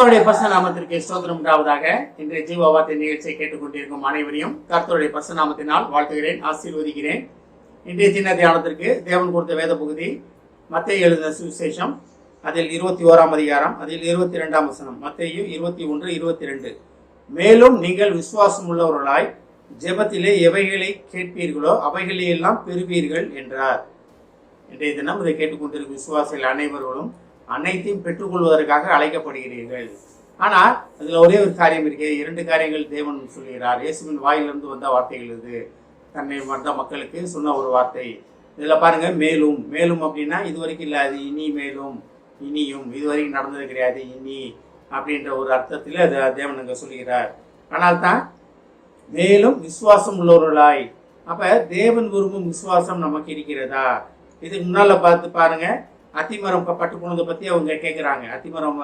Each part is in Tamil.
கர்த்தருடைய பச நாமத்திற்கு ஸ்தோத்திரம். உண்டாவதாக இன்றைய ஜீவ நிகழ்ச்சியை கேட்டுக்கொண்டிருக்கும் அனைவரையும் கர்த்தருடைய பச நாமத்தினால் வாழ்த்துகிறேன் ஆசீர்வதிக்கிறேன். இன்றைய தின தியானத்திற்கு தேவன் கொடுத்த வேத பகுதி மத்திய எழுதின சுவிசேஷம் அதில் இருபத்தி ஓராம் அதிகாரம் அதில் இருபத்தி ரெண்டாம் வசனம் மத்தையும் இருபத்தி ஒன்று இருபத்தி ரெண்டு மேலும் நீங்கள் விசுவாசம் உள்ளவர்களாய் ஜெபத்திலே எவைகளை கேட்பீர்களோ அவைகளை எல்லாம் பெறுவீர்கள் என்றார். இன்றைய தினம் இதை கேட்டுக்கொண்டிருக்கும் விசுவாசிகள் அனைவர்களும் அனைத்தையும் பெற்றுக்கொள்வதற்காக அழைக்கப்படுகிறீர்கள். ஆனால் அதில் ஒரே ஒரு காரியம் இருக்கு இரண்டு காரியங்கள் தேவன் சொல்கிறார் இயேசுவின் வாயிலிருந்து வந்த வார்த்தைகள் இது. தன்னை வந்த மக்களுக்கு சொன்ன ஒரு வார்த்தை. இதில் பாருங்கள் மேலும். மேலும் அப்படின்னா இது வரைக்கும் இல்லை அது இனி மேலும் இனியும். இதுவரைக்கும் நடந்தது கிடையாது இனி அப்படின்ற ஒரு அர்த்தத்தில் அதை தேவன் அங்கே சொல்கிறார் ஆனால் தான் மேலும் விசுவாசம் உள்ளவர்களாய். அப்போ தேவன் விரும்பும் விசுவாசம் நமக்கு இருக்கிறதா? இதுக்கு முன்னால் பார்த்து பாருங்கள் அத்திமரம் பட்டு போனதை பற்றி அவங்க கேட்குறாங்க அத்திமரம்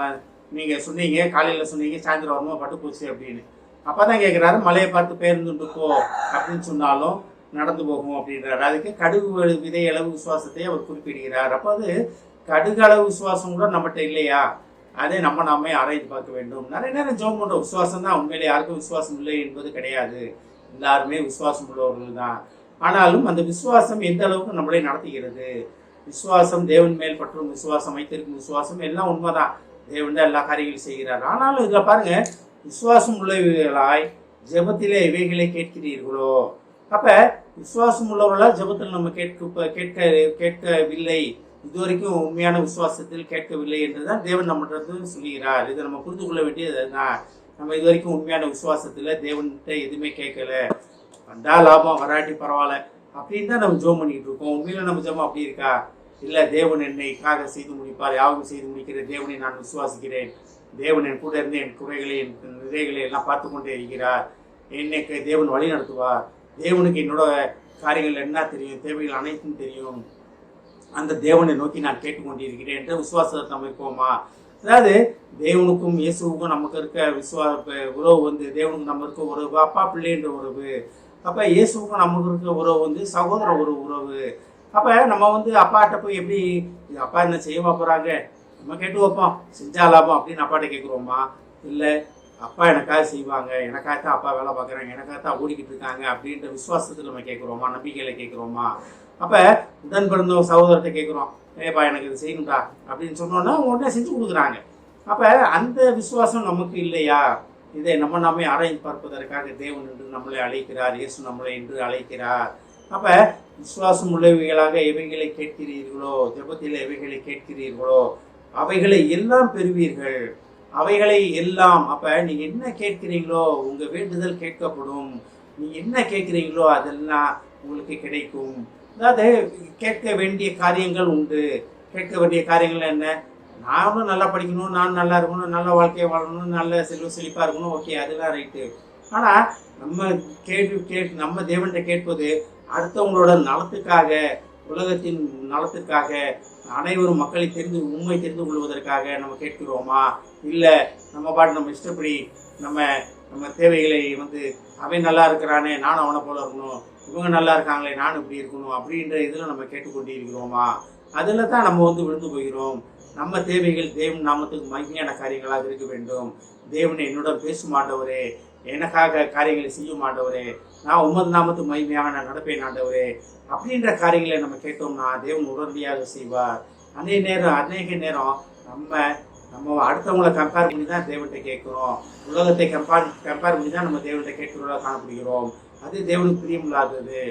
நீங்கள் சொன்னீங்க காலையில் சொன்னீங்க சாயந்தரம் வருமா பட்டு போச்சு அப்படின்னு. அப்பதான் கேட்குறாரு மலையை பார்த்து பேருந்துட்டு போ அப்படின்னு சொன்னாலும் நடந்து போகும் அப்படின்றாரு. அதுக்கு கடுகு விதை அளவு விசுவாசத்தை அவர் குறிப்பிடுகிறார். அப்போ அது கடுகு அளவு விசுவாசம் கூட நம்மகிட்ட இல்லையா? அதை நம்ம நாமே ஆராய்ந்து பார்க்க வேண்டும். நிறைய நேரம் ஜோம் பண்ணுற விசுவாசம் தான். உண்மையிலே யாருக்கும் விசுவாசம் இல்லை என்பது கிடையாது. எல்லாருமே விசுவாசம் உள்ளவர்கள் தான். ஆனாலும் அந்த விசுவாசம் எந்த அளவுக்கு நம்மளை நடத்துகிறது? விசுவாசம் தேவன் மேல் பற்றும் விசுவாசம் வைத்திருக்கும் விசுவாசம் எல்லாம் உண்மைதான். தேவன் தான் எல்லா காரியங்களும் செய்கிறார். ஆனாலும் இதில் பாருங்க விசுவாசம் உள்ளவர்களாய் ஜபத்திலே இவைகளை கேட்கிறீர்களோ? அப்ப விசுவாசம் உள்ளவர்களா ஜெபத்தில் நம்ம கேட்க கேட்க கேட்கவில்லை. இதுவரைக்கும் உண்மையான விசுவாசத்தில் கேட்கவில்லை என்றுதான் தேவன் நம்மகிட்ட சொல்லுகிறார் இதை நம்ம புரிந்து கொள்ள வேண்டியது அதுதான் நம்ம இது வரைக்கும் உண்மையான விசுவாசத்தில் தேவன்கிட்ட எதுவுமே கேட்கல. வந்தா லாபம் வராட்டி பரவாயில்ல. அப்படின்னு தான் நம்ம ஜோம் பண்ணிக்கிட்டு இருக்கோம். உண்மையில நம்ம ஜெபம் அப்படி இருக்கா? இல்லை தேவன் என்னைக்காக செய்து முடிப்பார் யாவும் செய்து முடிக்கிற தேவனை நான் விசுவாசிக்கிறேன். தேவன் என் கூட இருந்து என் குறைகளை என் நிறைகளை எல்லாம் பார்த்து கொண்டே இருக்கிறார். என்னைக்கு தேவன் வழி நடத்துவார்? தேவனுக்கு என்னோட காரியங்கள் என்ன தெரியும்? தேவைகள் அனைத்தும் தெரியும். அந்த தேவனை நோக்கி நான் கேட்டுக்கொண்டிருக்கிறேன் என்ற விசுவாசத்தை நம்ம இருப்போமா அதாவது தேவனுக்கும் இயேசுவுக்கும் நமக்கு இருக்க விசுவா உறவு வந்து தேவனுக்கு நம்ம இருக்க உறவு அப்பா பிள்ளைன்ற உறவு. அப்போ இயேசுவுக்கும் நமக்கு இருக்க உறவு வந்து சகோதர ஒரு உறவு. அப்போ நம்ம வந்து அப்பாட்ட போய் எப்படி இது அப்பா என்ன செய்யவா போகிறாங்க நம்ம கேட்டு வைப்போம். செஞ்சா லாபம் அப்படின்னு அப்பாட்ட கேட்குறோமா இல்லை அப்பா எனக்காக செய்வாங்க எனக்காக தான் அப்பா வேலை பார்க்குறாங்க எனக்காக தான் ஓடிக்கிட்டு இருக்காங்க அப்படின்ற விசுவாசத்தில் நம்ம கேட்குறோமா நம்பிக்கையில் கேட்குறோமா அப்போ உடன் பிறந்த சகோதரத்தை கேட்குறோம் ஏப்பா எனக்கு இது செய்யணும்டா அப்படின்னு சொன்னோன்னா உடனே செஞ்சு கொடுக்குறாங்க. அப்போ அந்த விசுவாசம் நமக்கு இல்லையா? இதை நம்ம நாமே ஆராய்ந்து பார்ப்பதற்காக தேவன் என்று நம்மளை அழைக்கிறார் இயேசு நம்மளை என்று அழைக்கிறார். அப்போ விசுவாசம் உள்ளவைகளாக எவைகளை கேட்கிறீர்களோ ஜபத்தில் எவைகளை கேட்கிறீர்களோ அவைகளை எல்லாம் பெறுவீர்கள். அவைகளை எல்லாம் அப்போ நீங்கள் என்ன கேட்கிறீங்களோ உங்கள் வேண்டுதல் கேட்கப்படும். நீங்கள் என்ன கேட்குறீங்களோ அதெல்லாம் உங்களுக்கு கிடைக்கும். அதாவது கேட்க வேண்டிய காரியங்கள் உண்டு. கேட்க வேண்டிய காரியங்கள் என்ன? நானும் நல்லா படிக்கணும் நான் நல்லா இருக்கணும் நல்ல வாழ்க்கையை வாழணும் நல்ல செல்வ செழிப்பாக இருக்கணும். ஓகே அதெல்லாம் ரைட்டு ஆனால் நம்ம கேட்டு கேட்டு நம்ம தேவன்கிட்ட கேட்பது அடுத்தவங்களோட நலத்துக்காக உலகத்தின் நலத்துக்காக அனைவரும் மக்களை தெரிந்து உண்மை தெரிந்து கொள்வதற்காக நம்ம கேட்கிறோமா? இல்லை நம்ம பாட்டு நம்ம இஷ்டப்படி நம்ம நம்ம தேவைகளை வந்து அவன் நல்லா இருக்கிறானே நானும் அவனை போல இருக்கணும் இவங்க நல்லா இருக்காங்களே நானும் இப்படி இருக்கணும் அப்படின்ற இதில் நம்ம கேட்டுக்கொண்டே இருக்கிறோமா? அதில் தான் நம்ம வந்து விழுந்து போகிறோம். நம்ம தேவைகள் தேவன் நாமத்துக்கு மகிமையான காரியங்களாக இருக்க வேண்டும். தேவனை என்னுடன் பேசுமாட்டவரே எனக்காக காரியங்களை செய்ய மாட்டவரே நான் உமது நாமத்து மகிமையாக நான் நடப்பேன் ஆண்டவரே. அப்படின்ற காரியங்களை நம்ம கேட்டோம்னா தேவன் உடனடியாக செய்வார். அதே நேரம் அநேக நேரம் நம்ம நம்ம அடுத்தவங்களை கம்பேர் பண்ணி தான் தேவன்கிட்ட கேட்குறோம். உலகத்தை கம்பேர் கம்பேர் பண்ணி தான் நம்ம தேவன்கிட்ட கேட்கிறோம் காணப்படுகிறோம். அது தேவனுக்கு பிரியமில்லாதது.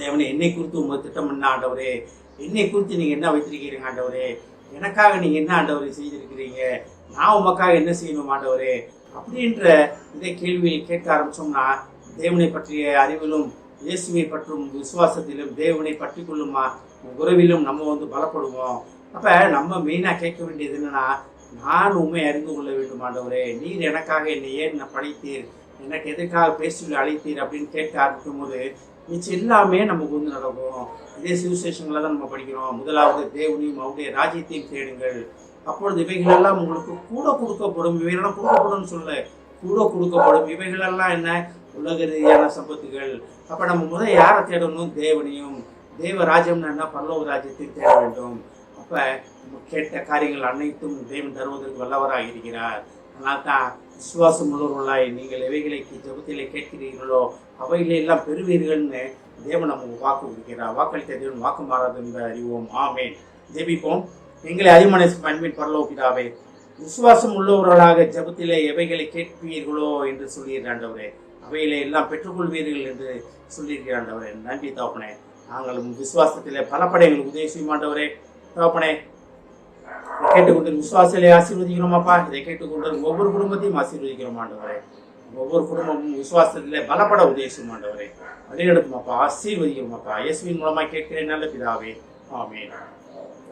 தேவனை என்னை குறித்து உங்கள் திட்டம் என்ன ஆண்டவரே? என்னை குறித்து நீங்கள் என்ன வைத்திருக்கிறீங்க ஆண்டவரே? எனக்காக நீங்கள் என்ன ஆண்டவரே செய்திருக்கிறீங்க? நான் உமக்காக என்ன செய்யணும் ஆண்டவரே? அப்படின்ற இதே கேள்வியை கேட்க ஆரம்பிச்சோம்னா தேவனை பற்றிய அறிவிலும் இயேசுவை பற்றும் விசுவாசத்திலும் தேவனை பற்றி கொள்ளுமா உறவிலும் நம்ம வந்து பலப்படுவோம். அப்போ நம்ம மெயினாக கேட்க வேண்டியது என்னென்னா நான் உண்மை அறிந்து கொள்ள வேண்டும் ஆண்டவரே. நீர் எனக்காக என்னை ஏன் நான் படைத்தீர்? எனக்கு எதுக்காக பேசி அழைத்தீர் அப்படின்னு கேட்க ஆரம்பிக்கும் போது மிச்சம் எல்லாமே நமக்கு வந்து நடக்கும். இதே சிவசேஷங்களை தான் நம்ம படிக்கிறோம். முதலாவது தேவனையும் அவருடைய ராஜ்யத்தையும் தேடுங்கள். அப்பொழுது இவைகளெல்லாம் உங்களுக்கு கூட கொடுக்கப்படும். இவைகளெல்லாம் கொடுக்கப்படும் சொல்ல கூட கொடுக்கப்படும். இவைகளெல்லாம் என்ன? உலக ரீதியான சம்பத்துகள். அப்போ நம்ம முதல் யாரை தேடணும்? தேவனையும். தேவ ராஜ்யம்னா என்ன? பல்லவ ராஜ்யத்தை தேட வேண்டும். அப்ப கேட்ட காரியங்கள் அனைத்தும் தேவன் தருவதற்கு வல்லவராக இருக்கிறார். அதனால் தான் விசுவாசம் உள்ளவர்களாய் நீங்கள் எவைகளை ஜெபத்திலே கேட்கிறீர்களோ அவைகளை எல்லாம் பெறுவீர்கள்னு தேவன் நமக்கு வாக்கு கொடுக்கிறார். வாக்களித்த தேவன் வாக்கு மாறாது என்று அறிவோம். ஆமேன். ஜெபிப்போம். எங்களை அதிமனை அன்பின் பரலோபிதாவே விசுவாசம் உள்ளவர்களாக ஜபத்திலே எவைகளை கேட்பீர்களோ என்று சொல்லியிருக்கிற அவையிலே அவைகளை எல்லாம் பெற்றுக்கொள்வீர்கள் என்று சொல்லியிருக்கிறாண்டவரே நன்றி தோப்பனே. நாங்கள் விசுவாசத்திலே பலப்படை எங்களுக்கு உதவி செய்யும் ஆண்டவரே கேட்டுக்கொண்டு விசுவாசிலே ஆசீர்வதிக்கிறோமாப்பா இதை கேட்டுக்கொண்டு ஒவ்வொரு குடும்பத்தையும் ஆசீர்வதிக்கிறோம் ஆண்டவரே. ஒவ்வொரு குடும்பமும் விசுவாசத்திலே பலப்பட உதவி செய்யும் ஆண்டவரே. வழிநடத்தும் அப்பா. இயேசுவின் மூலமாக கேட்கிறேன் நல்ல பிதாவே. ஆமென்.